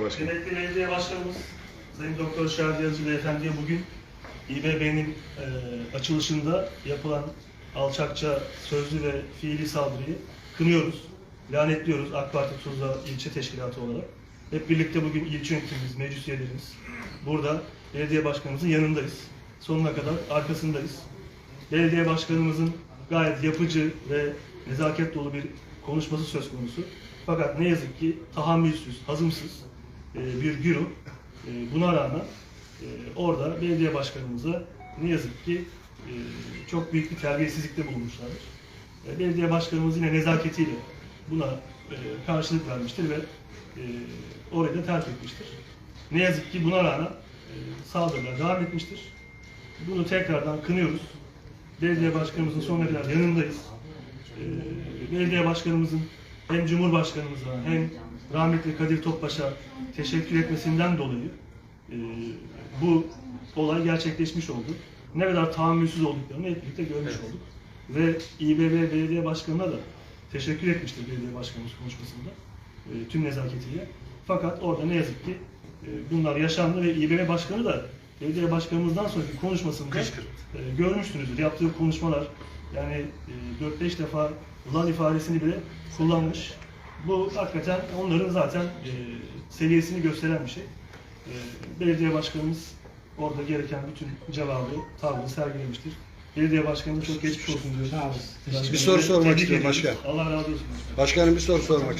Başkanım. Kıymetli Belediye Başkanımız Sayın Doktor Şahit Yazıcı Beyefendi'ye bugün İBB'nin e, açılışında yapılan alçakça sözlü ve fiili saldırıyı kınıyoruz, lanetliyoruz AK Parti Tuzla ilçe teşkilatı olarak. Hep birlikte bugün ilçe yönetimimiz, meclis üyelerimiz burada belediye başkanımızın yanındayız. Sonuna kadar arkasındayız. Belediye başkanımızın gayet yapıcı ve nezaket dolu bir konuşması söz konusu. Fakat ne yazık ki tahammülsüz, hazımsız bir güruh e, buna rağmen e, orada belediye başkanımıza ne yazık ki e, çok büyük bir terbiyesizlikte bulunmuşlardır. E, Belediye başkanımız yine nezaketiyle buna e, karşılık vermiştir ve e, orayı da terk etmiştir. Ne yazık ki buna rağmen e, saldırılar devam etmiştir. Bunu tekrardan kınıyoruz. Belediye başkanımızın sonuna kadar yanındayız. Belediye başkanımızın hem Cumhurbaşkanımıza hem rahmetli Kadir Topbaş'a teşekkür etmesinden dolayı e, bu olay gerçekleşmiş oldu. Ne kadar tahammülsüz olduklarını hep birlikte görmüş olduk. Ve İBB Belediye Başkanı'na da teşekkür etmiştir belediye başkanımız konuşmasında e, tüm nezaketiyle. Fakat orada ne yazık ki e, bunlar yaşandı ve İBB Başkanı da belediye başkanımızdan sonraki konuşmasında e, görmüşsünüzdür. Yaptığı konuşmalar yani e, 4-5 defa lan ifadesini bile kullanmış. Bu hakikaten onların zaten e, seviyesini gösteren bir şey. E, belediye başkanımız orada gereken bütün cevabı, tavrı sergilemiştir. Belediye başkanımız çok geçmiş olsun diyoruz. Bir soru sormak istiyorum başkan. Allah razı olsun. Başkanım bir soru sormak